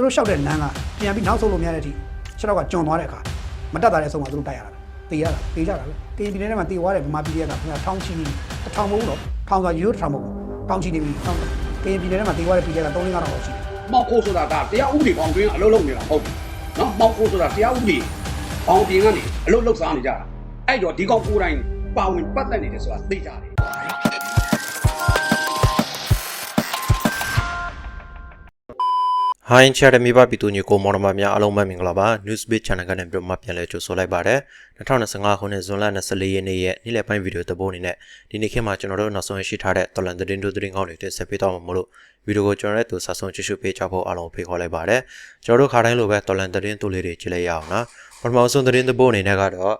သူတို့လျှောက်တဲ့နန်းကပြန်ပြီးနောက်ဆုတ်လို့မရတဲ့အထိခြေတော့ကကျွံသွားတဲ့အခါမတက်တာတဲ့အဆုံးမှာသူတို့တိုက်ရတာတေးရတာတေးကြတာပဲကရင်ပြည်နယ်ထဲမှာတေးသွားတယ်ဗမာပြည်တွေကခင်ဗျာထောင်းချီနေပြီတစ်ထောင်မဟုတ်ဘူးတော့ထောင်ဆိုရိုးတစ်ထောင်မဟုတ်ဘူးထောင်းချီနေပြီထောင်းကရင်ပြည်နယ်ထဲမှာတေးသွားတဲ့ပြည်တွေက3 5တောင်လောက်ရှိတယ်မောက်ခိုးဆိုတာဒါတရားဥပဒေပေါင်းတွင်းအလုပ်လုပ်နေတာဟုတ်ပြီနော်မောက်ခိုးဆိုတာတရားဥပဒေပေါင်းပြင်ကနေအလုပ်လုပ်စားနေကြတာအဲ့တော့ဒီကောင်ကိုယ်တိုင်ပါဝင်ပတ်သက်နေတယ်ဆိုတာသိကြတယ် ဟိုင်းချာရမီပါပီတူညီကိုမော်နမများအားလုံးပဲမင်္ဂလာပါ Newsbeat Channel ကနေပြီးတော့မှပြန်လည်ကြိုဆိုလိုက်ပါတယ်2025ခုနှစ်ဇွန်လ24ရက်နေ့ရဲ့နေ့လယ်ပိုင်းဗီဒီယိုသဘောအနေနဲ့ဒီနေ့ခေတ်မှာကျွန်တော်တို့နောက်ဆုံးရရှိထားတဲ့တော်လန်သတင်းတို့သတင်းကောင်းတွေတင်ဆက်ပေးတော့မှာမို့လို့ဗီဒီယိုကိုကျွန်တော်တို့စာဆုံးကြည့်ရှုပေးကြဖို့အားလုံးဖိတ်ခေါ်လိုက်ပါတယ်ကျွန်တော်တို့ခါတိုင်းလိုပဲတော်လန်သတင်းတို့လေးတွေကြည့်လိုက်ရအောင်နော်ပထမဆုံးသတင်းသဘောအနေနဲ့ကတော့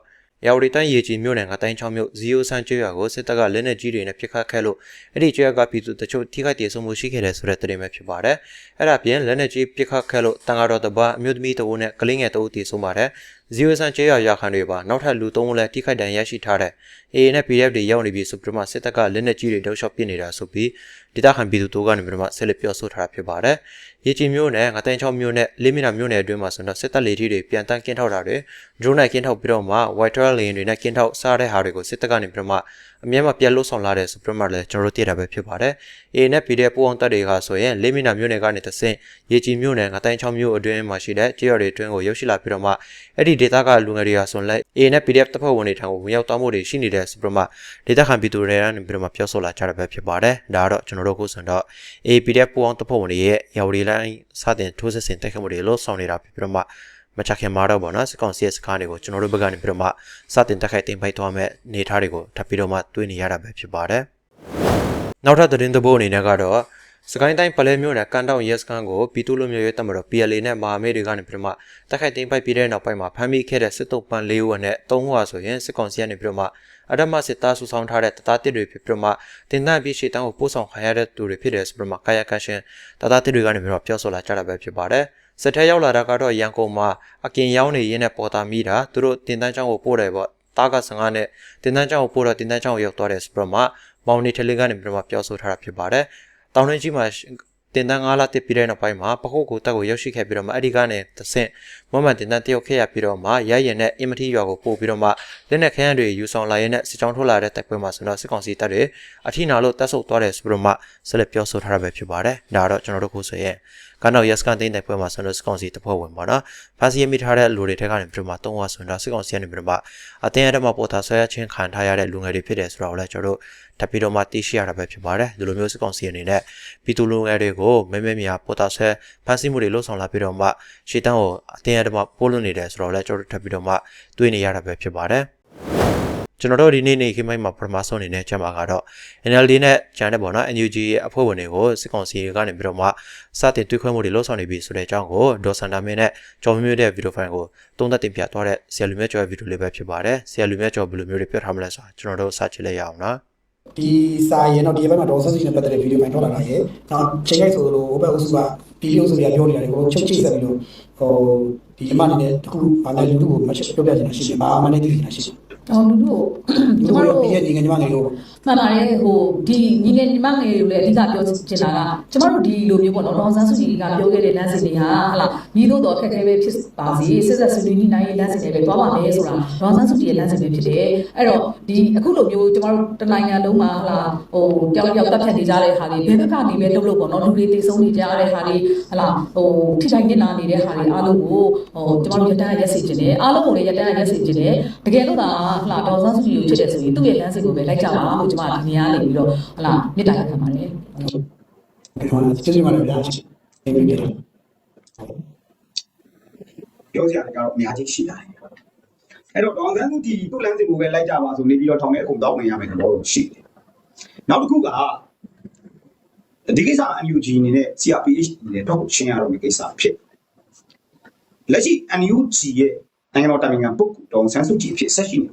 ရာဝတီတိုင်းရေကြီးမြို့နယ်ကတိုင်းချောင်းမြို့ဇီယိုဆန်ကျွော်ကိုစစ်တပ်ကလက်နက်ကြီးတွေနဲ့ပစ်ခတ်ခဲ့လို့အဲ့ဒီကျွော်ကပြည်သူတချို့ထိခိုက်ဒေဆုံးမှုရှိခဲ့တယ်ဆိုတဲ့သတင်းပဲဖြစ်ပါတယ်။အဲ့ဒါပြင်လက်နက်ကြီးပစ်ခတ်ခဲ့လို့တန်ဃာတော်တပါအမျိုးသမီးတအုပ်နဲ့ကလေးငယ်တအုပ်ဒေဆုံးပါတယ်။ဇီယိုဆန်ကျွော်ရခံတွေပါနောက်ထပ်လူ၃ဦးလည်းထိခိုက်ဒဏ်ရာရရှိထားတဲ့ AA နဲ့ PDF တွေရောက်နေပြီဆိုပြီးမှစစ်တပ်ကလက်နက်ကြီးတွေတောက်လျှောက်ပစ်နေတာဆိုပြီးဒေသခံပြည်သူတို့ကနေပြီးမှဆက်လက်ပြောဆိုထားတာဖြစ်ပါတယ်။ရေကြီးမြို့နယ်ငတိုင်းချောင်းမြို့နယ်လေးမြနာမြို့နယ်အတွင်းမှာဆိုတော့စစ်တပ်လေထီတွေပြန်တန်းကင်းထောက်တာတွေ drone နဲ့ကင်းထောက်ပြီးတော့မှ white trail lane တွေနဲ့ကင်းထောက်စားတဲ့ဟာတွေကိုစစ်တပ်ကနေပြီးတော့မှအမြဲမပြတ်လို့ဆောင်လာတဲ့ဆိုပြီးမှလည်းကျွန်တော်တို့သိတာပဲဖြစ်ပါတယ်။ A နဲ့ PDF ပူအောင်တပ်တွေကဆိုရင်လေးမြနာမြို့နယ်ကနေတဆင့်ရေကြီးမြို့နယ်ငတိုင်းချောင်းမြို့အတွင်းမှာရှိတဲ့ကြေးရွာတွေအတွင်းကိုရောက်ရှိလာပြီးတော့မှအဲ့ဒီဒေသကလူငယ်တွေကဆိုရင်လည်း A နဲ့ PDF တပ်ဖွဲ့ဝင်တွေထံကိုဝင်ရောက်သွားမှုတွေရှိနေတယ်ဆိုပြီးတော့မှဒေသခံပြည်သူတွေကနေပြီးတော့မှပြောဆိုလာကြတာပဲဖြစ်ပါတယ်။ဒါကတော့ကျွန်တော်တို့ခုဆိုတော့ A PDF ပူအောင်တပ်ဖွဲ့ဝင်တွေရဲ့ရော်ရီလိုင်းစတင်ထိုးစစ်ဆင်တိုက်ခတ်မှုတွေလို့ဆောင်နေတာဖြစ်ပြီးတော့မှ မချခင်မှာတော့ဗောနော်စကောင်စီရဲ့စကားတွေကိုကျွန်တော်တို့ဘက်ကနေပြီးတော့မှစတင်တက်ခိုက်တင်ပိုက်သွားမဲ့နေထားတွေကိုထပ်ပြီးတော့မှတွေးနေရတာပဲဖြစ်ပါတယ်။နောက်ထပ်သတင်းသဘောအနေနဲ့ကတော့စကိုင်းတိုင်းပလဲမြို့နယ်ကန်တောင်ရဲစခန်းကိုပြည်သူ့လူမျိုးရေးတပ်မတော် PLA နဲ့မဟာမိတ်တွေကနေပြီးတော့မှတက်ခိုက်တင်ပိုက်ပြီးတဲ့နောက်ပိုင်းမှာဖမ်းမိခဲ့တဲ့စစ်တုပ်ပန်း၄ဦးနဲ့၃ဦးဟာဆိုရင်စစ်ကောင်စီကနေပြီးတော့မှအဒမစစ်သားစုဆောင်ထားတဲ့တသားတစ်တွေဖြစ်ပြီးတော့မှတင်တန်းပြီးရှေ့တန်းကိုပို့ဆောင်ခံရတဲ့သူတွေဖြစ်တယ်ဆိုပြီးတော့မှကာယကရှင်တသားတစ်တွေကနေပြီးတော့ပြောဆိုလာကြတာပဲဖြစ်ပါတယ်။ စစ်ထဲရောက်လာတာကတော့ရန်ကုန်မှာအကင်ရောက်နေရင်းနဲ့ပေါ်တာမိတာသူတို့တင်တန်းချောင်းကိုပို့တယ်ပေါ့တားက15နဲ့တင်တန်းချောင်းကိုပို့တော့တင်တန်းချောင်းကိုရောက်သွားတယ်ဆိုပြီးတော့မှမောင်နေထလေးကနေပြီးတော့မှပြောဆိုထားတာဖြစ်ပါတယ်။တောင်တွင်းကြီးမှာတင်တန်း9လတစ်ပြီးတဲ့နောက်ပိုင်းမှာပခုတ်ကိုတက်ကိုရောက်ရှိခဲ့ပြီးတော့မှအဲ့ဒီကနေတဆင့်မမန်တင်တန်းတယောက်ခဲ့ရပြီးတော့မှရရင်နဲ့အင်မတီရွာကိုပို့ပြီးတော့မှလက်နက်ခန်းတွေယူဆောင်လာရင်နဲ့စစ်ကြောင်းထိုးလာတဲ့တိုက်ပွဲမှာဆိုတော့စစ်ကောင်စီတပ်တွေအထိနာလို့တက်ဆုပ်သွားတယ်ဆိုပြီးတော့မှဆက်လက်ပြောဆိုထားတာပဲဖြစ်ပါတယ်ဒါကတော့ကျွန်တော်တို့ခုဆိုရင် ကနောက်ရက်စကန်တင်းတိုက်ပွဲမှာဆိုတော့စစ်ကောင်စီတပ်ဖွဲ့ဝင်ပါတော့ဖာစီရမိထားတဲ့လူတွေထက်ကနေပြီးတော့မှ၃ဝဆိုတော့စစ်ကောင်စီကနေပြီးတော့မှအတင်းအဓမ္မပေါ်တာဆွဲချင်းခံထားရတဲ့လူငယ်တွေဖြစ်တယ်ဆိုတော့လည်းကျွန်တော်တို့ထပ်ပြီးတော့မှသိရှိရတာပဲဖြစ်ပါတယ်ဒီလိုမျိုးစစ်ကောင်စီအနေနဲ့ပြည်သူလူငယ်တွေကိုမဲမဲမြာပေါ်တာဆွဲဖမ်းဆီးမှုတွေလှုပ်ဆောင်လာပြီးတော့မှရှေ့တန်းကိုအတင်းအဓမ္မပို့လွှတ်နေတယ်ဆိုတော့လည်းကျွန်တော်တို့ထပ်ပြီးတော့မှတွေးနေရတာပဲဖြစ်ပါတယ် ကျွန်တော်တို့ဒီနေ့နေ့ခေတ်မိုက်မှာပထမဆုံးအနေနဲ့ချက်မှာကတော့ NLD နဲ့ဂျန်တဲ့ပေါ့နော် NUG ရဲ့အဖွဲ့ဝင်တွေကိုစစ်ကောင်စီကနေပြီးတော့မှစတင်တွေးခွဲမှုတွေလှုပ်ဆောင်နေပြီဆိုတဲ့အကြောင်းကိုဒေါ်စန္ဒာမင်းနဲ့ကျော်မျိုးတဲ့ဗီဒီယိုဖိုင်ကိုတုံးသက်တင်ပြသွားတဲ့ဆရာလူမြတ်ကျော်ရဲ့ဗီဒီယိုလေးပဲဖြစ်ပါတယ်ဆရာလူမြတ်ကျော်ဘယ်လိုမျိုးတွေပြောထားမလဲဆိုတာကျွန်တော်တို့စကြည့်လိုက်ရအောင်နော်ဒီစာရင်တော့ဒီဘက်မှာဒေါ်ဆက်စီနဲ့ပတ်သက်တဲ့ဗီဒီယိုပိုင်းထွက်လာတာရဲ့နောက်ချိန်ရိုက်ဆိုလိုဟိုဘက်အုပ်စုကဗီဒီယိုဆိုပြီးပြောနေတာတွေကိုချုပ်ချိတ်ဆက်ပြီးတော့ဟိုဒီအမအနေနဲ့တခုဘာလဲလူလူကိုမချက်ပြောပြချင်တာရှိတယ်ဘာမှမနဲ့သိချင်တာရှိတယ် တော်လူတို့လူကျမတို့တို့ဒီရဲ့ဒီငယ်ညီမငယ်တို့မှန်ပါတယ်ဟိုဒီညီငယ်ညီမငယ်တွေလည်းအဓိကပြောချင်တာကကျမတို့ဒီလိုမျိုးပေါ့နော်ဒေါန်ဆန်းစုကြည်ကပြောခဲ့တဲ့လမ်းစဉ်တွေကဟလာညီတို့တော့အခက်အခဲပဲဖြစ်ပါစေစစ်ဆက်ဆွေးနွေးညှိနှိုင်းရေးလမ်းစဉ်တွေပဲသွားပါမယ်ဆိုတာဒေါန်ဆန်းစုကြည်ရဲ့လမ်းစဉ်ပဲဖြစ်တယ်အဲ့တော့ဒီအခုလိုမျိုးကျမတို့တနိုင်ငံလုံးမှာဟလာဟိုတယောက်ယောက်တက်ဖြတ်နေကြတဲ့ဟာတွေဘယ်ဘက်ကနေပဲလုပ်လို့ပေါ့နော်လူတွေတည်ဆုံးနေကြတဲ့ဟာတွေဟလာဟိုထိထိုင်နေတာနေတဲ့ဟာတွေအားလုံးကိုဟိုကျမတို့ရတန်းရက်စီခြင်းတယ်အားလုံးကိုလည်းရတန်းရက်စီခြင်းတယ်တကယ်လို့သာဟလာဒေါန်ဆန်းစုကြည်ကိုချစ်တယ်ဆိုရင်သူ့ရဲ့လမ်းစဉ်ကိုပဲလိုက်ကြပါလို့ကျမဒီနေရာနေပြီးတော့ဟလာမေတ္တာရပ်ခံပါတယ်ဒီမှာကျေးဇူးပါတယ်ဗျာအေးပြီတယ်ပြောစရာတွေကတော့အများကြီးရှိလာတယ်အဲ့တော့ဒေါန်ဆန်းစုကြည်သူ့လမ်းစဉ်ကိုပဲလိုက်ကြပါဆိုနေပြီးတော့ထောင်ထဲအကုန်တောင်းနေရမယ်တော့ရှိတယ်နောက်တစ်ခုကဒီကိစ္စ NUG အနေနဲ့ CRPH အနေနဲ့တော့ရှင်းရတော့မယ့်ကိစ္စဖြစ်လက်ရှိ NUG ရဲ့နိုင်ငံတော်တာဝန်ခံပုဂ္ဂိုလ်ဒေါန်ဆန်းစုကြည်ဖြစ်ဆက်ရှိနေ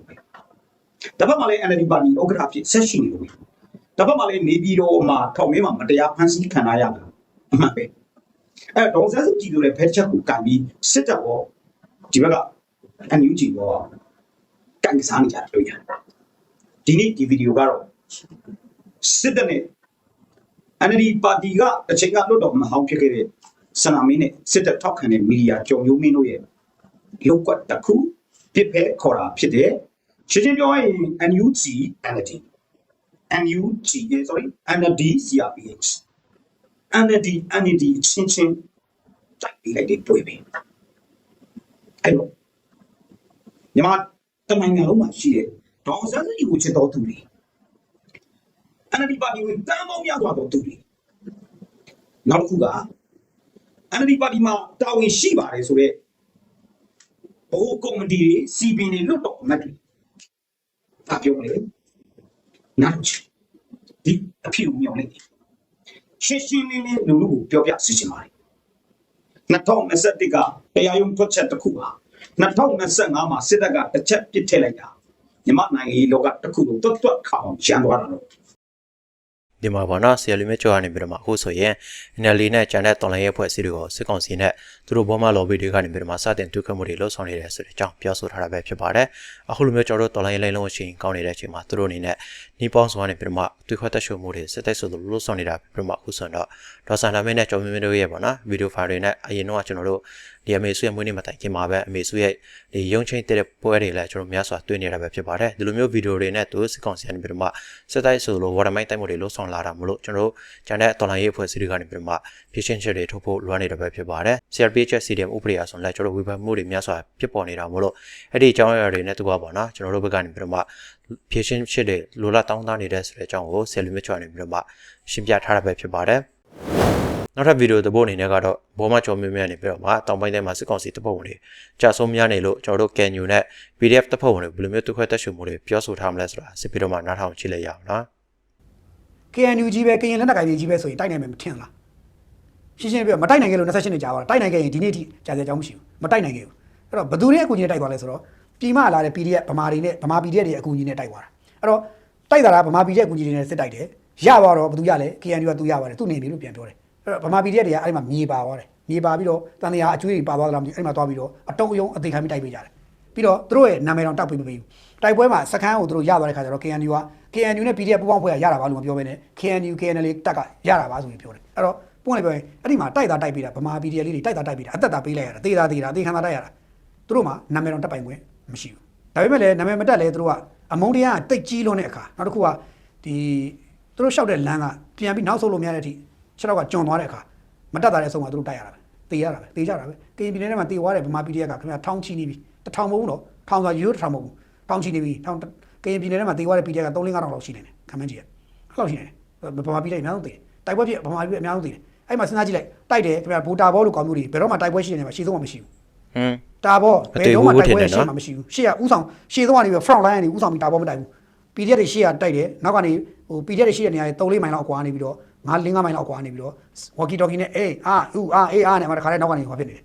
တယ်တစ်ဖက်မှာလည်း NLD ပါတီဥက္ကဋ္ဌဖြစ်ဆက်ရှိနေလို့တစ်ဖက်မှာလည်းနေပြည်တော်မှာထောင်ထဲမှာမတရားဖမ်းဆီးခံရတာအမှန်ပဲအဲ့တော့ဒေါန်ဆန်းစုကြည်တို့လည်းဖက်ချက်ကိုကန်ပြီးစစ်တပ်ရောဒီဘက်က NUG ရောကန်ကစားနေကြတယ်လို့ရတယ်ဒီနေ့ဒီဗီဒီယိုကတော့စစ်တပ်နဲ့ NLD ပါတီကတစ်ချိန်ကလွတ်တော်မဟောင်းဖြစ်ခဲ့တဲ့စနာမင်းနဲ့စစ်တပ်ထောက်ခံတဲ့မီဒီယာကြော်မျိုးမင်းတို့ရဲ့လောက်ကွက်တစ်ခုပြစ်ဖဲခေါ်တာဖြစ်တယ် ရှင်းရှင်းပြောရရင် NUG NLD NUG eh, sorry NLD CRPH NLD NLD ချင်းချင်းတိုက်ပြီးလိုက်တဲ့တွေ့ပြီအဲ့တော့ညီမတမန်ငါလုံးမှာရှိတဲ့ဒေါအောင်ဆန်းစုကြည်ကိုချစ်တော်သူတွေ NLD ပါတီဝင်တမ်းပေါင်းများစွာသောသူတွေနောက်တစ်ခုက NLD ပါတီမှာတာဝန်ရှိပါတယ်ဆိုတော့ဘိုးကော်မတီတွေစီပင်တွေလွတ်တော်အမတ်တွေ ဒါပြောမလဲနောက်ချဒီအဖြစ်ကိုမြောက်လိုက်တယ်ရှင်းရှင်းလင်းလင်းလူလူကိုပြောပြစီချင်ပါတယ်2021ကတရားရုံးထွက်ချက်တစ်ခုပါ2025မှာစစ်တပ်ကတစ်ချက်ပြစ်ထည့်လိုက်တာမြမနိုင်ငံရေးလောကတစ်ခုကိုတွတ်တွတ်ခါအောင်ရှမ်းသွားတာလို့ ဒီမှာပေါ့နော်ဆီယလီမဲကျော်ကနေပြီးတော့မှအခုဆိုရင် NLD နဲ့ဂျန်တဲ့တော်လိုင်းရဲ့ဖွဲ့စည်းတွေကိုစစ်ကောင်စီနဲ့သူတို့ဘောမ lobby တွေကနေပြီးတော့မှစတင်တူခတ်မှုတွေလှုပ်ဆောင်နေတယ်ဆိုတဲ့အကြောင်းပြောဆိုထားတာပဲဖြစ်ပါတယ်အခုလိုမျိုးကျွန်တော်တို့တော်လိုင်းလိုင်းလုံးအချိန်ကောင်းနေတဲ့အချိန်မှာသူတို့အနေနဲ့နီးပေါင်းစွာနဲ့ပြီးတော့မှတူခွတ်တက်ရှုံမှုတွေစစ်တိုက်ဆိုလိုလှုပ်ဆောင်နေတာပြီးတော့မှအခုဆိုတော့ဒေါ်ဆန်လာမင်းနဲ့ကျော်မင်းမင်းတို့ရဲ့ပေါ့နော်ဗီဒီယိုဖိုင်တွေနဲ့အရင်တော့ကျွန်တော်တို့ ဒီအမေစုရဲ့မွေးနေ့မတိုင်ခင်မှာပဲအမေစုရဲ့ဒီရုံချင်းတဲ့ပွဲတွေလည်းကျွန်တော်များစွာတွေ့နေတာပဲဖြစ်ပါတယ်ဒီလိုမျိုးဗီဒီယိုတွေနဲ့သူစစ်ကောင်စီကနေပြီးတော့မှစစ်တိုက်ဆိုလိုဝါဒမိုင်းတိုက်မှုတွေလှုပ်ဆောင်လာတာမလို့ကျွန်တော်တို့ဂျန်တဲ့တော်လိုင်းရေးအဖွဲ့အစည်းတွေကနေပြီးတော့မှဖြည့်ရှင်းချက်တွေထုတ်ဖို့လွှမ်းနေတာပဲဖြစ်ပါတယ် CRPH CDM ဥပဒေအရဆိုလည်းကျွန်တော်တို့ဝေဖန်မှုတွေများစွာဖြစ်ပေါ်နေတာမလို့အဲ့ဒီအကြောင်းအရာတွေနဲ့တူပါပေါ့နော်ကျွန်တော်တို့ဘက်ကနေပြီးတော့မှဖြည့်ရှင်းချက်တွေလိုလားတောင်းတနေတဲ့ဆိုတဲ့အကြောင်းကိုဆယ်လူမြချွာနေပြီးတော့မှရှင်းပြထားတာပဲဖြစ်ပါတယ် နောက်ထပ်ဗီဒီယိုတစ်ပုဒ်အနေနဲ့ကတော့ဘောမကျော်မြင့်မြတ်နေပြီးတော့မှတောင်ပိုင်းထဲမှာစစ်ကောင်စီတပ်ဖွဲ့ဝင်တွေကြာဆုံးများနေလို့ကျွန်တော်တို့ကန်ယူနဲ့ PDF တပ်ဖွဲ့ဝင်တွေဘယ်လိုမျိုးတုခွဲတက်ရှုမှုတွေပြောဆိုထားမလဲဆိုတာစစ်ပြီးတော့မှနားထောင်ကြည့်လိုက်ရအောင်နော် KNU ကြီးပဲကရင်လက်နက်ကိုင်ကြီးပဲဆိုရင်တိုက်နိုင်မယ်မထင်လားရှင်းရှင်းပြောမတိုက်နိုင်ခဲ့လို့28နှစ်ကြာသွားတာတိုက်နိုင်ခဲ့ရင်ဒီနေ့ထိကြာစရာအကြောင်းမရှိဘူးမတိုက်နိုင်ခဲ့ဘူးအဲ့တော့ဘသူတွေအကူကြီးနဲ့တိုက်သွားလဲဆိုတော့ပြည်မလာတဲ့ PDF ဗမာတွေနဲ့ဗမာ PDF တွေအကူကြီးနဲ့တိုက်သွားတာအဲ့တော့တိုက်တာကဗမာ PDF အကူကြီးတွေနဲ့စစ်တိုက်တယ်ရသွားတော့ဘသူရလဲ KNU ကသူရပါတယ်သူနေပြီလို့ပြန်ပြောတယ်အဲ့ တော့ဗမာ PDF တွေကအဲ့ဒီမှာမြေပါသွားတယ်မြေပါပြီးတော့တန်တရားအကျွေးတွေပါသွားသလားမသိဘူးအဲ့ဒီမှာသွားပြီးတော့အတုံးအယုံအသေးခံပြီးတိုက်ပေးကြတယ်ပြီးတော့သူတို့ရဲ့နာမည်တော်တောက်ပေးမပေးဘူးတိုက်ပွဲမှာစခန်းကိုသူတို့ရသွားတဲ့ခါကျတော့ KNU က KNU နဲ့ PDF ပူးပေါင်းဖွဲ့ကရတာပါလို့မပြောဘဲနဲ့ KNU KNL တက်ကရတာပါဆိုပြီးပြောတယ်အဲ့တော့ပွင့်လိုက်ပြောရင်အဲ့ဒီမှာတိုက်တာတိုက်ပေးတာဗမာ PDF လေးတွေတိုက်တာတိုက်ပေးတာအသက်တာပေးလိုက်ရတာသေတာသေတာသေခံတာတိုက်ရတာသူတို့မှာနာမည်တော်တက်ပိုင်ခွင့်မရှိဘူးဒါပေမဲ့လည်းနာမည်မတက်လဲသူတို့ကအမုန်းတရားကတိတ်ကြီးလွန်းတဲ့အခါနောက်တစ်ခုကဒီသူတို့လျှောက်တဲ့လမ်းကပြန်ပြီးနောက်ဆုတ်လို့မရတဲ့အထိ ခြေတော့ကကျွံသွားတဲ့အခါမတက်တာတဲ့အဆုံးမှာသူတို့တိုက်ရတာပဲသေရတာပဲသေကြတာပဲကရင်ပြည်နယ်ထဲမှာသေသွားတယ်ဗမာ PDF ကခင်ဗျာထောင်းချီနေပြီတထောင်မဟုတ်ဘူးတော့ထောင်ဆိုရိုးတထောင်မဟုတ်ဘူးထောင်းချီနေပြီထောင်ကရင်ပြည်နယ်ထဲမှာသေသွားတဲ့ PDF က3 4 5တောင်လောက်ရှိနေတယ်ခံမှန်းကြည့်ရအဲ့လောက်ရှိနေတယ်ဗမာ PDF အများဆုံးသေတယ်တိုက်ပွဲဖြစ်ဗမာ PDF အများဆုံးသေတယ်အဲ့မှာစဉ်းစားကြည့်လိုက်တိုက်တယ်ခင်ဗျာဘူတာဘောလို့ကောင်းမျိုးတွေဘယ်တော့မှတိုက်ပွဲရှိနေမှာရှေ့ဆုံးမှမရှိဘူးဟွန်းတာဘောမတွေ့ဘူးမှထင်တယ်နော်ရှေ့မှာမရှိဘူးရှေ့ကဥဆောင်ရှေ့ဆုံးကနေပြီး front line ကနေဥဆောင်ပြီးတာဘောမတိုက်ဘူး PDF တွေရှေ့ကတိုက်တယ်နောက်ကနေဟို PDF တွေရှေ့တဲ့နေရာတွေ3 4မိုင်လောက်အကွာနေပြီးတော့ ငါ5 5မိုင်လောက်အကွာနေပြီးတော့ walkie talkie နဲ့အေးအာဥအာအေးအာနဲ့မှတခါတည်းနောက်ကနေဟောဖြစ်နေတယ်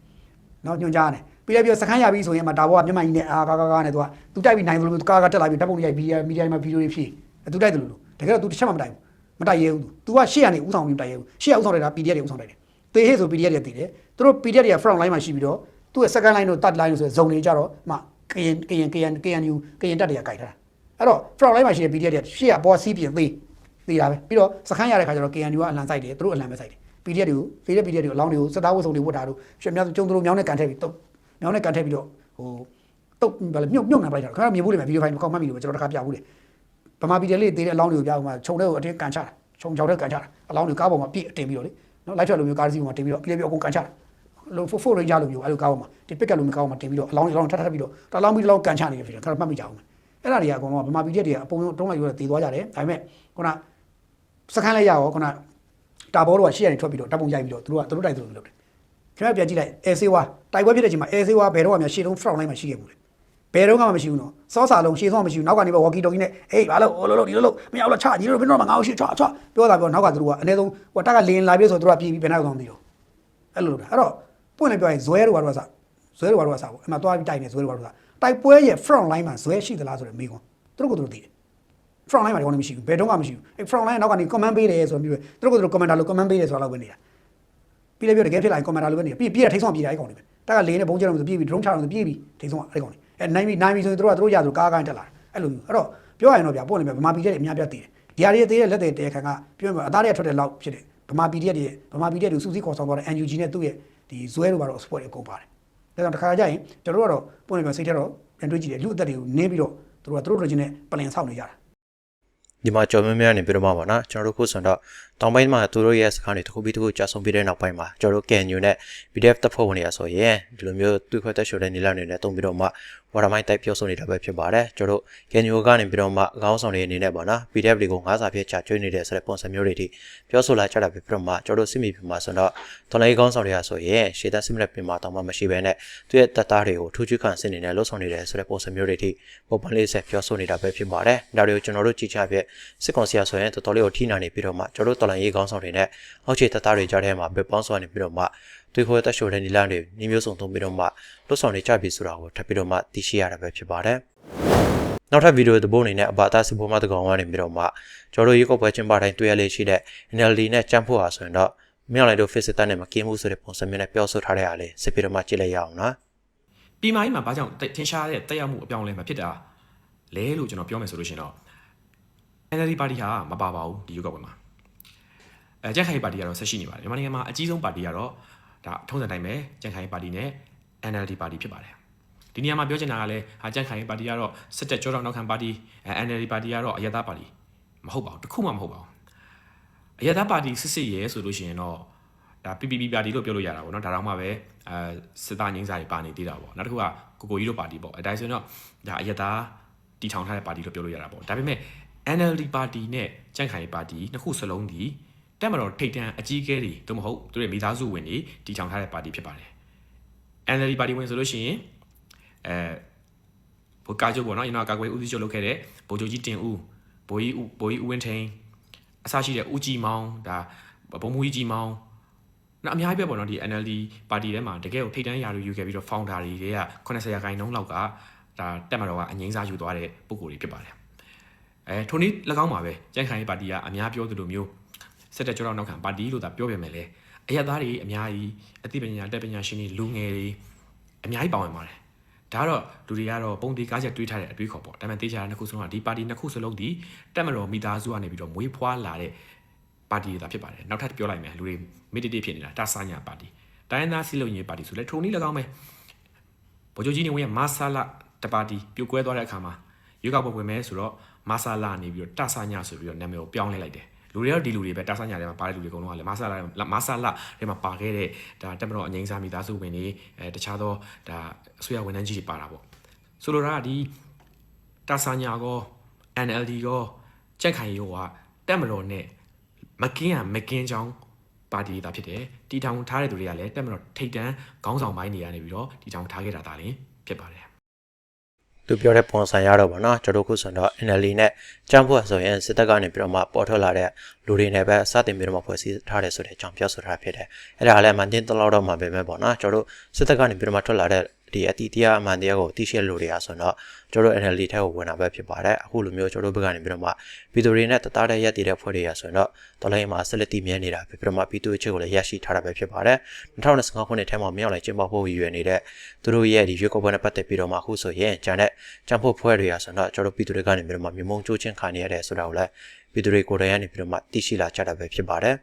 နောက်ညွှန်ကြားတယ်ပြီးလည်းပြီးတော့စခန်းရပြီဆိုရင်မှတာဘောကမျက်မှန်ကြီးနဲ့အာကာကာကာနဲ့သူကသူတိုက်ပြီးနိုင်တယ်လို့သူကာကာတက်လာပြီးတပ်ပုံတွေရိုက်ပြီးမီဒီယာမှာဗီဒီယိုတွေဖြည့်သူတိုက်တယ်လို့တကယ်တော့သူတစ်ချက်မှမတိုက်ဘူးမတိုက်ရဲဘူးသူကရှေ့ကနေဥဆောင်ပြီးမတိုက်ရဲဘူးရှေ့ကဥဆောင်တယ်တာ PDF တွေဥဆောင်တယ်တေဟေဆို PDF တွေတည်တယ်သူတို့ PDF တွေက front line မှာရှိပြီးတော့သူ့ရဲ့ second line တို့ third line တို့ဆိုဇုံတွေကြတော့မှကရင်ကရင်ကရင် KNU ကရင်တက်တွေကကြိုက်ထားတာအဲ့တော့ front line မှာရှိတဲ့ PDF တွေရှေ့ကပေါ်စီးပြင်သေး သေးတာပဲပြီးတော့စခန်းရတဲ့ခါကျတော့ KNU ကအလံစိုက်တယ်သူတို့အလံပဲစိုက်တယ် PDF တွေကိုသေးတဲ့ PDF တွေကိုအလောင်းတွေကိုစသားဝတ်စုံတွေဝတ်တာတို့ရွှေမြောက်ကျုံတို့မြောင်းနဲ့ကန်ထည့်ပြီးတုတ်မြောင်းနဲ့ကန်ထည့်ပြီးတော့ဟိုတုတ်ဘာလဲမြုပ်မြုပ်နေပလိုက်တာခါမြင်ဘူးလေဗီဒီယိုဖိုင်ကောက်မှတ်မိလို့ကျွန်တော်တခါပြဘူးလေဗမာ PDF လေးသေးတဲ့အလောင်းတွေကိုပြအောင်မှာခြုံတဲ့ကိုအတင်းကန်ချတာခြုံချောက်တဲ့ကန်ချတာအလောင်းတွေကားပေါ်မှာပြည့်တင်ပြီးတော့လေနော်လိုက်ထွက်လိုမျိုးကားစီးပေါ်မှာတင်ပြီးတော့ PDF အကုန်ကန်ချတာလို့ဖိုဖိုရိကြလိုမျိုးအဲ့လိုကားပေါ်မှာဒီပစ်ကက်လိုမျိုးကားပေါ်မှာတင်ပြီးတော့အလောင်းတွေအလောင်းထပ်ထပ်ပြီးတော့တလောင်းပြီးတလောင်းကန်ချနေတယ်ဖြစ်တယ်ခါမှတ်မိကြအောင်အဲ့ဒါတွေကအကုန်လုံးဗမာ PDF တွေကအပုံတုံးလိုက်ရိုးတည်သွားကြတယ်ဒါပေမဲ့ခုန စခန်းလိုက်ရရောခုနတာဘောတော့ရှေ့ကနေထွက်ပြီးတော့တပ်ပုံရိုက်ပြီးတော့သူတို့ကသူတို့တိုက်သူတို့လုပ်တယ်ခင်ဗျားပြန်ကြည့်လိုက်အဲဆေးဝါတိုက်ပွဲဖြစ်တဲ့အချိန်မှာအဲဆေးဝါဘယ်တော့မှရှေ့တုံး front line မှာရှိခဲ့ဘူးလေဘယ်တော့မှမရှိဘူးနော်စောစာလုံးရှေ့ဆုံးမှမရှိဘူးနောက်ကနေပဲ walkie talkie နဲ့အေးဘာလို့ဟိုလိုလိုဒီလိုလိုမရောက်တော့ချညီတို့ဘယ်တော့မှငါ့ကိုရှေ့ချချပြောတာပြောနောက်ကသူတို့ကအနည်းဆုံးဟိုတက်ကလင်းလာပြီဆိုတော့သူတို့ကပြေးပြီးဘယ်နောက်ကောင်သိတော့အဲ့လိုလုပ်တာအဲ့တော့ပွင့်လည်းပြောရင်ဇွဲတို့ကတော့စဇွဲတို့ကတော့စပေါ့အဲ့မှာသွားပြီးတိုက်နေဇွဲတို့ကတော့စတိုက်ပွဲရဲ့ front line မှာဇွဲရှိသလားဆိုတော့မေးခွန်းသူတို့ကသူတို့သိတယ် front line မှာတော့မရှိဘူးဘယ်တော့မှမရှိဘူးအဲ front line နောက်ကနေ comment ပေးတယ်ဆိုတော့မျိုးပဲသူတို့ကသူတို့ commenter လို့ comment ပေးတယ်ဆိုတာလောက်ပဲနေတာပြီးလည်းပြောတကယ်ဖြစ်လာရင် commenter လို့ပဲနေတာပြီးပြီးရထိတ်ဆုံးပြေးတာအဲ့ကောင်တွေပဲတက်ကလေးနဲ့ဘုံကျတော့ဆိုပြေးပြီး drone ချတော့ဆိုပြေးပြီးထိတ်ဆုံးအဲ့ကောင်တွေအဲနိုင်ပြီနိုင်ပြီဆိုရင်သူတို့ကသူတို့ရဆိုကားကိုင်းတက်လာတယ်အဲ့လိုမျိုးအဲ့တော့ပြောရရင်တော့ဗျာပို့နေပြီဗမာပြည်ကျတဲ့အများပြတ်တည်တယ်ဒီဟာတွေတည်တဲ့လက်တွေတဲခံကပြောရင်အသားတွေကထွက်တဲ့လောက်ဖြစ်တယ်ဗဗမာ PDF တွေဗမာ PDF တွေစူးစီးခေါ်ဆောင်သွားတဲ့ NUG နဲ့သူ့ရဲ့ဒီဇွဲတို့ဘာလို့ support တွေကုန်ပါတယ်ဒါကြောင့်တစ်ခါကြရင်ကျွန်တော်တို့ကတော့ပုံနေပြန်စိတ်ထဲတော့ပြန်တွေးကြည့်တယ်လူအသက်တွေကိုနင်းပြီးတော့သူတို့ကသူတို့လိုချင်တဲ့ပလင်ဆောက်နေကြတာ ဒီမှာကြော်မင်းများနေပြီးတော့မှပါနော်ကျွန်တော်တို့ခုဆိုတော့ တောင်ပိုင်းမှာသူတို့ရဲ့စခန်းတွေတစ်ခုပြီးတစ်ခုကြာဆုံးပြီးတဲ့နောက်ပိုင်းမှာကျွန်တော်တို့ကန်ယူနဲ့ PDF တပ်ဖွဲ့ဝင်တွေရဆိုရင်ဒီလိုမျိုးတွေးခွဲတက်ရှိုတဲ့နေလာနေနဲ့တုံးပြီးတော့မှဝါရမိုင်းတိုက်ပြောဆိုနေတာပဲဖြစ်ပါတယ်ကျွန်တော်တို့ကန်ယူကနေပြီးတော့မှအကောင်းဆောင်တွေအနေနဲ့ပေါ့နော် PDF တွေကိုငါးစာဖြစ်ချကျွေးနေတဲ့ဆိုတဲ့ပုံစံမျိုးတွေထိပြောဆိုလာကြတာပဲပြီးတော့မှကျွန်တော်တို့စစ်မီပြမှာဆိုတော့တော်လိုင်းကောင်းဆောင်တွေကဆိုရင်ရှေ့သက်စစ်မရက်ပြင်မှာတောင်မှမရှိဘဲနဲ့သူရဲ့တပ်သားတွေကိုထူးချွခံစစ်နေနဲ့လှုပ်ဆောင်နေတယ်ဆိုတဲ့ပုံစံမျိုးတွေထိပုံပန်လေးဆက်ပြောဆိုနေတာပဲဖြစ်ပါတယ်ဒါတွေကိုကျွန်တော်တို့ကြည့်ချပြစစ်ကောင်စီရဆိုရင်တော်တော်လေးကိုထိနာနေပြီးတော့မှကျွန်တော်တို့တော်လိုင်းရေးကောင်းဆောင်တွေနဲ့အောက်ခြေတပ်သားတွေကြားထဲမှာဘယ်ပေါင်းစွာနေပြီးတော့မှတွေခွဲတက်ရှိုတဲ့နီလန်တွေနှီးမျိုးစုံသုံးပြီးတော့မှလှုပ်ဆောင်နေကြပြီဆိုတာကိုထပ်ပြီးတော့မှသိရှိရတာပဲဖြစ်ပါတယ်နောက်ထပ်ဗီဒီယိုသဘောအနေနဲ့အဘာသာစစ်ဘောမတကောင်ကနေပြီးတော့မှကျွန်တော်တို့ရေကောက်ပွဲကျင်းပတိုင်းတွေ့ရလေရှိတဲ့ NLD နဲ့ကြမ်းဖို့ဟာဆိုရင်တော့မြောက်လိုက်တို့ face တက်နဲ့မကင်းမှုဆိုတဲ့ပုံစံမျိုးနဲ့ပြောဆိုထားတဲ့အားလေးစစ်ပြီးတော့မှကြည့်လိုက်ရအောင်နော်ပြည်မိုင်းမှာဘာကြောင့်ထင်ရှားတဲ့တက်ရောက်မှုအပြောင်းအလဲမှာဖြစ်တာလဲလို့ကျွန်တော်ပြောမယ်ဆိုလို့ရှိရင်တော့ NLD ပါတီဟာမပါပါဘူးဒီရွေးကောက်ပွဲမှာ အဲကြက်ခိုင်ပါတီကတော့ဆက်ရှိနေပါတယ်မြန်မာနိုင်ငံမှာအကြီးဆုံးပါတီကတော့ဒါထုံးစံတိုင်းပဲကြက်ခိုင်ပါတီနဲ့ NLD ပါတီဖြစ်ပါတယ်ဒီနေရာမှာပြောချင်တာကလည်းဟာကြက်ခိုင်ပါတီကတော့စစ်တပ်ကြောတော့နောက်ခံပါတီအဲ NLD ပါတီကတော့အယက်သားပါတီမဟုတ်ပါဘူးတစ်ခုမှမဟုတ်ပါဘူးအယက်သားပါတီစစ်စစ်ရဲဆိုလို့ရှိရင်တော့ဒါ PPP ပါတီလို့ပြောလို့ရတာပေါ့နော်ဒါတော့မှပဲအဲစစ်သားငင်းစာတွေပါနေသေးတာပေါ့နောက်တစ်ခုကကိုကိုကြီးတို့ပါတီပေါ့အဲဒါဆိုရင်တော့ဒါအယက်သားတီထောင်ထားတဲ့ပါတီလို့ပြောလို့ရတာပေါ့ဒါပေမဲ့ NLD ပါတီနဲ့ကြန့်ခိုင်ပါတီနှစ်ခုစလုံးဒီ တက်မတော်ထိတ်တန်းအကြီးအကဲတွေတို့မဟုတ်သူတို့မိသားစုဝင်တွေတီထောင်ထားတဲ့ပါတီဖြစ်ပါတယ် NLD ပါတီဝင်ဆိုလို့ရှိရင်အဲဘိုကာကျိုးပေါ့နော်ကျွန်တော်ကာကွယ်ဦးစီးချုပ်လုပ်ခဲ့တဲ့ဗိုလ်ချုပ်ကြီးတင်ဦးဘိုးကြီးဦးဘိုးကြီးဦးဝင်းထိန်အစရှိတဲ့ဦးကြည်မောင်ဒါဘုံမူကြီးကြည်မောင်နောက်အများကြီးပဲပေါ့နော်ဒီ NLD ပါတီထဲမှာတကယ်ကိုထိတ်တန်းရာလူယူခဲ့ပြီးတော့ founder တွေက80ရာခိုင်နှုန်းလောက်ကဒါတက်မတော်ကအငိမ့်စားယူသွားတဲ့ပုံကိုယ်တွေဖြစ်ပါတယ်အဲထိုနည်း၎င်းပါပဲကြန့်ခိုင်ရေးပါတီကအများပြောသလိုမျိုး စစ်တပ်ကြောတော့နောက်ခံပါတီလို့သာပြောပြမယ်လေအရက်သားတွေအများကြီးအသိပညာတက်ပညာရှင်တွေလူငယ်တွေအများကြီးပါဝင်ပါတယ်ဒါကတော့လူတွေကတော့ပုံတီကားချက်တွေးထားတဲ့အတွေးခေါ်ပေါ့ဒါပေမဲ့တေချာနှစ်ခုစလုံးကဒီပါတီနှစ်ခုစလုံးဒီတက်မတော်မိသားစုကနေပြီးတော့မွေးဖွားလာတဲ့ပါတီတွေသာဖြစ်ပါတယ်နောက်ထပ်ပြောလိုက်မယ်လူတွေမိတိတိဖြစ်နေတာတာဆာညာပါတီတိုင်းသားစီလုံးရေးပါတီဆိုလဲထုံနည်း၎င်းပဲဗိုလ်ချုပ်ကြီးနေဝင်ရဲ့မာဆာလာတပါတီပြိုကွဲသွားတဲ့အခါမှာရွေးကောက်ပွဲဝင်မယ်ဆိုတော့မာဆာလာနေပြီးတော့တာဆာညာဆိုပြီးတော့နာမည်ကိုပြောင်းလဲလိုက်တယ် လူတွေကတော့ဒီလူတွေပဲတာဆာညာထဲမှာပါတဲ့လူတွေအကုန်လုံးကလည်းမာဆာလာမာဆာလာထဲမှာပါခဲ့တဲ့ဒါတက်မတော်အငိမ့်စားမိသားစုဝင်တွေအဲတခြားသောဒါအစိုးရဝန်ထမ်းကြီးတွေပါတာပေါ့ဆိုလိုတာကဒီတာဆာညာကော NLD ကောကြက်ခိုင်ရောကတက်မတော်နဲ့မကင်းရမကင်းချောင်းပါတီတာဖြစ်တယ်တီထောင်ထားတဲ့သူတွေကလည်းတက်မတော်ထိတ်တန်းခေါင်းဆောင်ပိုင်းတွေကနေပြီးတော့တီထောင်ထားခဲ့တာဒါလည်းဖြစ်ပါတယ် သူပြောတဲ့ပုံစံရတော့ဗောနော်ကျွန်တော်ခုဆိုတော့ NLD နဲ့ចောင်းဖွဲ့ဆိုရင်စစ်တပ်ကနေပြီးတော့မှပေါ်ထွက်လာတဲ့လူတွေနဲ့ပဲစတင်ပြီးတော့မှဖွဲ့စည်းထားတယ်ဆိုတဲ့အကြောင်းပြောဆိုထားဖြစ်တယ်အဲ့ဒါလည်းမန်တင်တလောက်တော့မှပဲပဲဗောနော်ကျွန်တော်တို့စစ်တပ်ကနေပြီးတော့မှထွက်လာတဲ့ ဒီအတီတရားအမှန်တရားကိုသိရှိလူတွေအားဆိုတော့ကျွန်တော်တို့ NLD ထဲကိုဝင်တာပဲဖြစ်ပါတယ်အခုလိုမျိုးကျွန်တော်တို့ဘက်ကနေပြီးတော့မှဗီဒီယိုတွေနဲ့တသားတဲ့ရက်တည်တဲ့ဖွဲ့တွေရဆိုရင်တော့တော်လိုင်းမှာဆက်လက်တည်မြဲနေတာပဲပြီးတော့မှဗီဒီယိုချက်ကိုလည်းရရှိထားတာပဲဖြစ်ပါတယ်2025ခုနှစ်ထဲမှာမြောက်လိုက်ကျင်းပဖို့ရည်ရွယ်နေတဲ့သူတို့ရဲ့ဒီရွေးကောက်ပွဲနဲ့ပတ်သက်ပြီးတော့မှအခုဆိုရင်ဂျန်တဲ့ကြံဖို့ဖွဲ့တွေရဆိုတော့ကျွန်တော်တို့ဗီဒီယိုတွေကနေပြီးတော့မှမြေမုံချိုးချင်းခံနေရတယ်ဆိုတာကိုလည်းဗီဒီယိုတွေကိုယ်တိုင်ကနေပြီးတော့မှသိရှိလာကြတာပဲဖြစ်ပါတယ်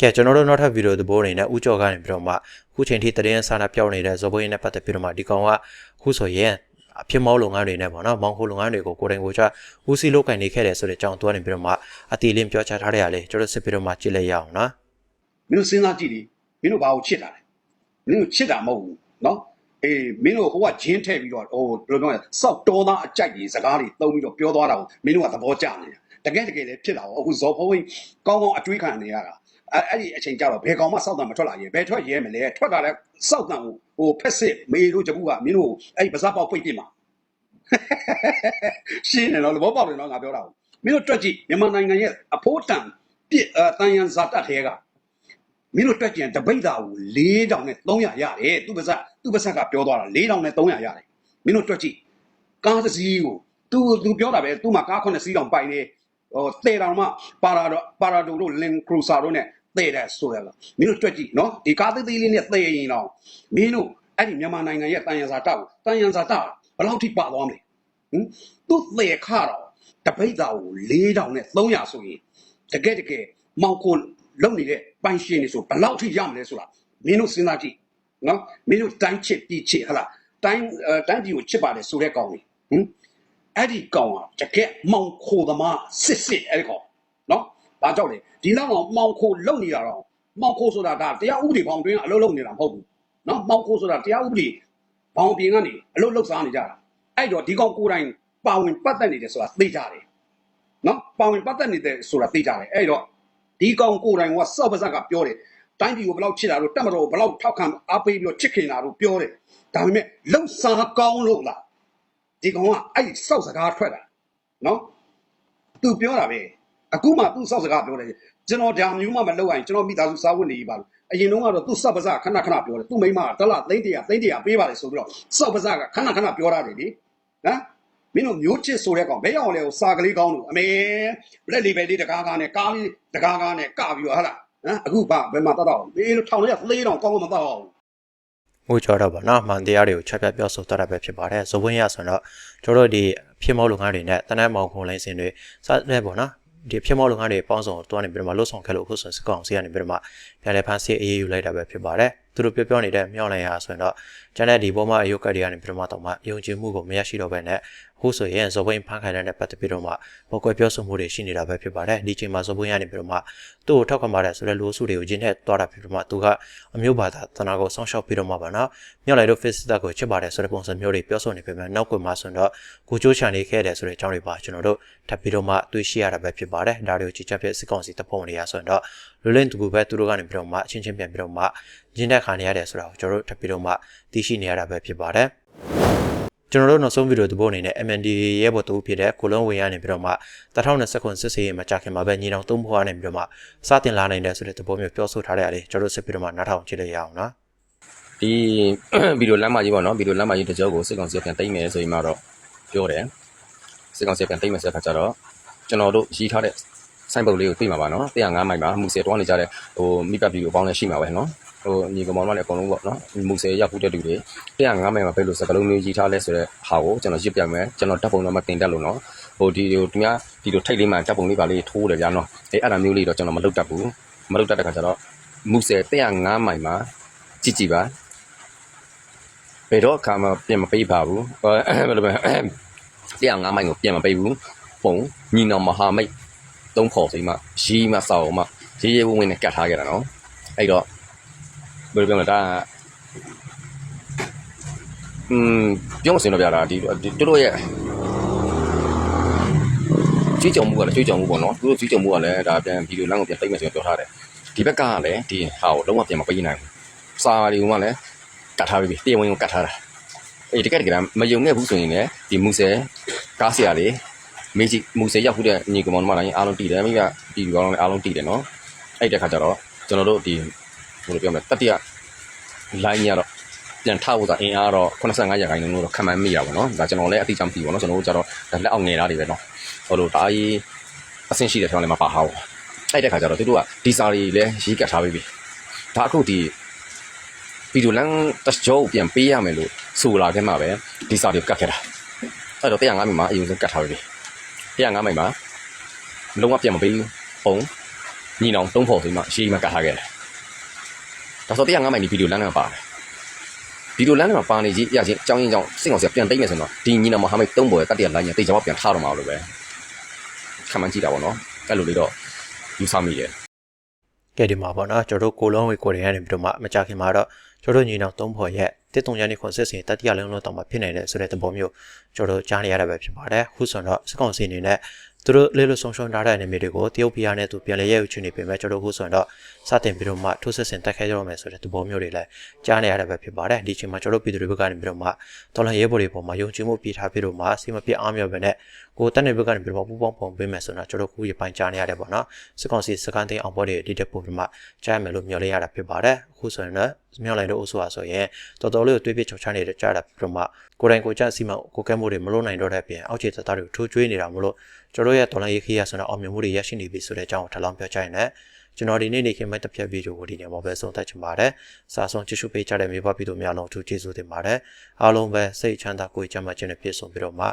ကဲကျွန်တော်တို့နောက်ထပ်ဗီဒီယိုသဘောအနေနဲ့ဥကြော်ကနေပြီးတော့မှအခုချိန်ထိတရင်စာနာပြောင်းနေတဲ့ဇော်ဘွေးနဲ့ပတ်သက်ပြီးတော့မှဒီကောင်ကအခုဆိုရင်အဖြစ်မောလုပ်ငန်းတွေနဲ့ပေါ့နော်မောင်ခိုလုပ်ငန်းတွေကိုကိုယ်တိုင်ကိုယ်ချဦးစီးလုပ်ကင်နေခဲ့တယ်ဆိုတဲ့အကြောင်းသူကနေပြီးတော့မှအတီလင်းပြောချထားတဲ့ရလေကျွန်တော်စစ်ပြီးတော့မှကြည့်လိုက်ရအောင်နော်မင်းတို့စဉ်းစားကြည့်လေမင်းတို့ဘာကိုချစ်တာလဲမင်းတို့ချစ်တာမဟုတ်ဘူးနော်အေးမင်းတို့ဟိုကဂျင်းထည့်ပြီးတော့ဟိုဘယ်လိုပြောလဲစောက်တော်သားအကြိုက်ကြီးစကားတွေသုံးပြီးတော့ပြောသွားတာကိုမင်းတို့ကသဘောကျနေတာတကယ်တကယ်လည်းဖြစ်တာပေါ့အခုဇော်ဖိုးဝင်းကောင်းကောင်းအတွေးခံနေရတာ အဲ့အဲ့ဒီအချိန်ကျတော့ဘယ်ကောင်မှစောက်တန်မထွက်လာရင်ဘယ်ထွက်ရဲမလဲထွက်တာလဲစောက်တန်ကိုဟိုဖက်စစ်မေတို့တပူကမင်းတို့အဲ့ဒီပါဇက်ပေါက်ပိတ်ပြစ်မှာ ရှင်းတယ်နော်သဘောပေါက်တယ်နော်ငါပြောတာကိုမင်းတို့တွက်ကြည့်မြန်မာနိုင်ငံရဲ့အဖိုးတန်ပြစ်အတန်ရန်ဇာတ်ထဲက မင်းတို့တွက်ကြင်တပိတ်တာကို4000နဲ့300ရတယ်သူပါဇက်သူပါဇက်ကပြောသွားတာ4000နဲ့300ရတယ်မင်းတို့တွက်ကြည့်ကားတစ်စီးကို तू तू ပြောတာပဲ तू မှာကား9စီးတောင်ပိုင်နေဟိုတေတောင်မှပါရာတော့ပါရာဒိုတို့လင်ခရူဆာတို့နဲ့ တေတယ်ဆိုရလားမင်းတို့တွက်ကြည့်နော်ဒီကားသေးသေးလေးနဲ့တေရင်တော့မင်းတို့အဲ့ဒီမြန်မာနိုင်ငံရဲ့တန်ရန်စာတောက်တန်ရန်စာတောက်ဘယ်လောက်ထိပါသွားမလဲဟင်သူ့သေခါတော့တပိတ်တာကို4000နဲ့300ဆိုရင်တကယ်တကယ်မောင်ကိုလုံနေတဲ့ပိုင်ရှင်တွေဆိုဘယ်လောက်ထိရမလဲဆိုတာမင်းတို့စဉ်းစားကြည့်နော်မင်းတို့တိုင်းချစ်ပြီးချစ်ဟလားတိုင်းအဲတိုင်းပြည်ကိုချစ်ပါတယ်ဆိုတဲ့ကောင်တွေဟင်အဲ့ဒီကောင်ကတကယ်မောင်ခိုသမားစစ်စစ်အဲ့ဒီကောင်နော် ဘာကြောင့်လဲဒီလောက်ကောင်မောင်ခိုလုံနေတာတော့မောင်ခိုဆိုတာဒါတရားဥပဒေဘောင်တွင်းကအလုပ်လုပ်နေတာမဟုတ်ဘူးနော်မောင်ခိုဆိုတာတရားဥပဒေဘောင်ပြင်ကနေအလုပ်လုပ်စားနေကြတာအဲ့တော့ဒီကောင်ကိုယ်တိုင်ပါဝင်ပတ်သက်နေတယ်ဆိုတာသိကြတယ်နော်ပါဝင်ပတ်သက်နေတယ်ဆိုတာသိကြတယ်အဲ့တော့ဒီကောင်ကိုယ်တိုင်ကစောက်ပါးစပ်ကပြောတယ်တိုင်းပြည်ကိုဘယ်လောက်ချစ်တာတို့တက်မတော်ကိုဘယ်လောက်ထောက်ခံအားပေးပြီးတော့ချစ်ခင်တာတို့ပြောတယ်ဒါပေမဲ့လုံစားကောင်းလို့လားဒီကောင်ကအဲ့ဒီစောက်စကားထွက်တာနော်သူပြောတာပဲ အခုမှသူစောက်စကားပြောတယ်ကျွန်တော်ဒါမျိုးမှမလုပ်ရင်ကျွန်တော်မိသားစုစားဝတ်နေပါလို့အရင်တုန်းကတော့သူစောက်ပါးစပ်ခဏခဏပြောတယ်သူမိမကတလားသိန်းတရာသိန်းတရာပေးပါလေဆိုပြီးတော့စောက်ပါးစပ်ကခဏခဏပြောရတယ်လေဟမ်မင်းတို့မျိုးချစ်ဆိုတဲ့ကောင်ဘယ်ရောက်လဲကိုစာကလေးကောင်းလို့အမေလက်လေးပဲလေးတကားကားနဲ့ကားလေးတကားကားနဲ့ကပြီးတော့ဟာလားဟမ်အခုဘာဘယ်မှာတတ်တော့မင်းတို့ထောင်လေးကသေးတော့ကောင်းလို့မတတ်တော့ဘူးငိုကြောတော့ဗောနော်မှန်တရားတွေကိုချက်ပြပြောဆိုတတ်တာပဲဖြစ်ပါတယ်ဇဝင်းရဆိုတော့ကျွန်တော်တို့ဒီဖြစ်မောလုပ်ငန်းတွေနဲ့တနက်မောင်ခုံလိုင်းစင်တွေစတဲ့ဗောနော် ဒီဖြစ်မောလုပ်ငန်းတွေပေါင်းစုံတွားနေပြီးတော့မှလှုပ်ဆောင်ခဲ့လို့အခုဆိုစကောင်စီကနေပြီးတော့မှ ပြန်လဲဖန်ဆီးအေးအေးယူလိုက်တာပဲဖြစ်ပါတယ်သူတို့ပြောပြောနေတဲ့မြောက်လိုက်ရဆိုရင်တော့ကျန်တဲ့ဒီဘောမအယုတ်ကတ်တွေကနေပြီးတော့မှတော့မှယုံကြည်မှုကိုမရရှိတော့ဘဲနဲ့အခုဆိုရင်ဇဝင်းဖန်ခိုင်တဲ့နဲ့ပတ်သက်ပြီးတော့မှပေါ်ကွယ်ပြောဆိုမှုတွေရှိနေတာပဲဖြစ်ပါတယ်ဒီချိန်မှာဇဝင်းရနေပြီးတော့မှသူ့ကိုထောက်ခံပါတယ်ဆိုတဲ့လူစုတွေကိုဂျင်းနဲ့တွားတာဖြစ်ပြီးတော့မှသူကအမျိုးဘာသာတနာကိုဆောင်းရှောက်ပြီးတော့မှပါနော်မြောက်လိုက်တို့ Facebook ကိုချစ်ပါတယ်ဆိုတဲ့ပုံစံမျိုးတွေပြောဆိုနေပေမဲ့နောက်ကွယ်မှာဆိုတော့ကိုချိုးချန်နေခဲ့တယ်ဆိုတဲ့အကြောင်းတွေပါကျွန်တော်တို့ထပ်ပြီးတော့မှတွေ့ရှိရတာပဲဖြစ်ပါတယ်ဒါတွေကိုကြည့်ချက်ဖြစ်စစ်ကောင်စီတပ်ဖွဲ့ဝင်တွေရဆိုရင်တော့ လူလင်းတူကူပဲသူတို့ကနေပြီးတော့မှအချင်းချင်းပြန်ပြီးတော့မှဂျင်းတဲ့ခါနေရတယ်ဆိုတာကိုကျွန်တော်တို့ထပ်ပြီးတော့မှသိရှိနေရတာပဲဖြစ်ပါတယ်ကျွန်တော်တို့နောက်ဆုံးဗီဒီယိုသဘောအနေနဲ့ MND ရဲ့ဘောတူဖြစ်တဲ့ကိုလုံးဝင်ရနေပြီးတော့မှ2020ခုစစ်စေးမှာကြာခင်မှာပဲညီတော်သုံးဖို့ကနေပြီးတော့မှစတင်လာနိုင်တယ်ဆိုတဲ့သဘောမျိုးပြောဆိုထားတဲ့အရာကျွန်တော်တို့ဆက်ပြီးတော့မှနားထောင်ကြည့်လိုက်ရအောင်နော်ဒီဗီဒီယိုလမ်းမကြီးပေါ့နော်ဗီဒီယိုလမ်းမကြီးတစ်ကြောကိုစစ်ကောင်စီကပြန်တိမ့်မယ်ဆိုရင်မှတော့ပြောတယ်စစ်ကောင်စီကပြန်တိမ့်မယ်ဆိုတဲ့ခါကျတော့ကျွန်တော်တို့ရီးထားတဲ့ စိုင်းပုတ်လေးကိုသိမှာပါနော်105မိုင်ပါမူဆယ်တွားနေကြတဲ့ဟိုမိပတ်ဗီဒီယိုပေါင်းလည်းရှိမှာပဲနော်ဟိုညီကောင်မောင်တို့လည်းအကုန်လုံးပေါ့နော်မူဆယ်ရောက်ဖို့တဲ့တူတွေ105မိုင်မှာပဲလို့စကလုံးမျိုးရီးထားလဲဆိုတဲ့ဟာကိုကျွန်တော်ရစ်ပြမယ်ကျွန်တော်တပ်ပုံတော့မတင်တတ်လို့နော်ဟိုဒီဟိုဒီများဒီလိုထိတ်လေးမှတပ်ပုံလေးပါလေးထိုးတယ်ဗျာနော်အဲအဲ့ဒါမျိုးလေးတော့ကျွန်တော်မလုပ်တတ်ဘူးမလုပ်တတ်တဲ့ခါကျတော့မူဆယ်105မိုင်မှာကြည့်ကြည့်ပါဘယ်တော့အခါမှပြန်မပေးပါဘူးဟိုဘယ်လိုပဲတရားငါးမိုင်ကိုပြန်မပေးဘူးပုံညီနောင်မဟာမိတ် သုံးဖို့စိမရီးမဆောက်မရေးရေးဝင်းဝင်းနဲ့ကတ်ထားခဲ့တာနော်အဲ့တော့ဘယ်လိုပြောမလဲဒါอืมပြောမစင်တော့ပြတာဒီတို့တို့ရဲ့ကြီးကြုံမှုကလည်းကြီးကြုံမှုပေါ့နော်သူတို့ကြီးကြုံမှုကလည်းဒါပြန်ဗီဒီယိုလမ်းကိုပြန်တိတ်မယ်ဆိုရင်ပြောထားတယ်ဒီဘက်ကကလည်းဒီဟာကိုလုံးဝပြန်မပေးနိုင်ဘူးစာရီကလည်းကတ်ထားပြီတရားဝင်ကိုကတ်ထားတာအေးတကယ်တကယ်မယုံခဲ့ဘူးဆိုရင်လည်းဒီမူဆယ်ကားဆရာလေး မေဂျီမူဆေရောက်ခုတဲ့ညီကောင်တို့မတိုင်းအားလုံးတည်တယ်မိကတည်ပြီးတော့လည်းအားလုံးတည်တယ်နော်အဲ့တဲ့ခါကျတော့ကျွန်တော်တို့ဒီဘယ်လိုပြောမလဲတတိယ line ညတော့ပြန်ထဖို့ဆိုအင်အားတော့85ရာခိုင်နှုန်းတော့ခံမှန်းမိရပါတော့ဒါကျွန်တော်လည်းအတိအကျမသိပါတော့ကျွန်တော်တို့ကျတော့လက်အောင်ငယ်သားတွေပဲနော်ဟိုလိုဒါကြီးအဆင့်ရှိတဲ့ထောင်းလည်းမပါဟောင်းအဲ့တဲ့ခါကျတော့သူတို့ကဒီစာတွေလည်းရေးကတ်ထားပေးပြီဒါအခုဒီဗီဒီယိုလမ်းတချို့ပြန်ပေးရမယ်လို့ဆိုလာခဲ့မှာပဲဒီစာတွေကတ်ခဲ့တာအဲ့တော့105မိမှာအရင်ကတ်ထားပေးပြီ 105မိနစ်မှာလုံးဝပြန်မပေးဘူးပုံညီနောင်သုံးဖို့ဆိုမှရှေးမှကတ်ထားခဲ့တယ်ဒါဆို105မိနစ်ဒီဗီဒီယိုလမ်းကပါတယ်ဗီဒီယိုလမ်းကပါနေကြီးရချင်းအကြောင်းရင်းကြောင့်စိတ်အောင်စရာပြန်သိမ့်မယ်ဆိုတော့ဒီညီနောင်မဟာမိတ်သုံးပေါ်ရဲ့တတိယလိုင်းရဲ့တိတ်ကြောင်ပြန်ထားတော့မှာလို့ပဲခံမှန်းကြည့်တာပေါ့နော်အဲ့လိုလေးတော့ယူဆမိတယ်ကဲဒီမှာပေါ့နော်ကျွန်တော်တို့ကိုလုံးဝေကိုတွေရနေပြီးတော့မှမကြခင်မှာတော့ကျွန်တော်တို့ညီနောင်သုံးဖို့ရဲ့ တစ်တုံရနေခွန်စစ်စင်တတိယလုံးလုံးတော့မှဖြစ်နေတဲ့ဆိုတဲ့သဘောမျိုးကျွန်တော်တို့ကြားနေရတာပဲဖြစ်ပါတယ်ခုဆိုတော့စကောင်စီအနေနဲ့သူတို့လေးလို့ဆုံးရှုံးထားတဲ့အနေမျိုးတွေကိုတရုတ်ပြည်နဲ့သူပြန်လည်ရဲယူချင်နေပေမဲ့ကျွန်တော်တို့ခုဆိုတော့စတင်ပြီးတော့မှထိုးစစ်ဆင်တက်ခဲကြရမယ်ဆိုတဲ့သဘောမျိုးတွေလည်းကြားနေရတာပဲဖြစ်ပါတယ်ဒီချိန်မှာကျွန်တော်တို့ပြည်သူတွေဘက်ကနေပြီးတော့မှတော်လန်ရဲဘော်တွေပေါ်မှာယုံကြည်မှုပြထားပြီးတော့မှစီမပြအားမြော်ပဲနဲ့ ကိုတက်နေဘက်ကနေပြီးတော့ပူပေါင်းပုံပေးမယ်ဆိုတော့ကျွန်တော်ခုရပိုင်းကြားနေရတယ်ပေါ့နော်စစ်ကောင်စီစကန်သိန်းအောင်ဘော်တွေဒီတက်ပုံပြီးမှကြားရမယ်လို့မျှော်လင့်ရတာဖြစ်ပါတယ်အခုဆိုရင်တော့မြောက်လိုက်လို့အဆိုအဆိုရင်တော်တော်လေးကိုတွေးပြချောချနေကြတာပြီးတော့မှကိုယ်တိုင်ကိုကြစီမကိုကဲမှုတွေမလုပ်နိုင်တော့တဲ့အပြင်အောက်ခြေသက်သားတွေကိုထိုးကျွေးနေတာမလို့ကျွန်တော်ရဲ့ဒေါ်လာရေးခေးရဆိုတော့အောင်မြင်မှုတွေရရှိနေပြီဆိုတဲ့အကြောင်းကိုထပ်လောင်းပြောချင်တယ် ကျွန်တော်ဒီနေ့နေခင်မဲ့တစ်ဖြတ်ဗီဒီယိုကိုဒီနေ့မှာပဲဆုံးသက်ချင်ပါတယ်။စာဆုံးကြည့်ရှုပေးကြတဲ့မိဘပြည်သူများလုံးအထူးကျေးဇူးတင်ပါတယ်။အားလုံးပဲစိတ်ချမ်းသာကိုယ်ကျန်းမာခြင်းနဲ့ပြည့်စုံပြီးတော့မှ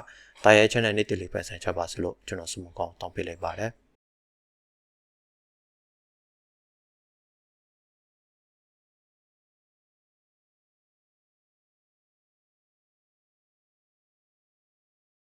တာရဲချမ်းတဲ့နေ့တည်လေးပဲဆန်ချပါစလို့ကျွန်တော်ဆုမကောင်းတောင်းပေးလိုက်ပါတယ်။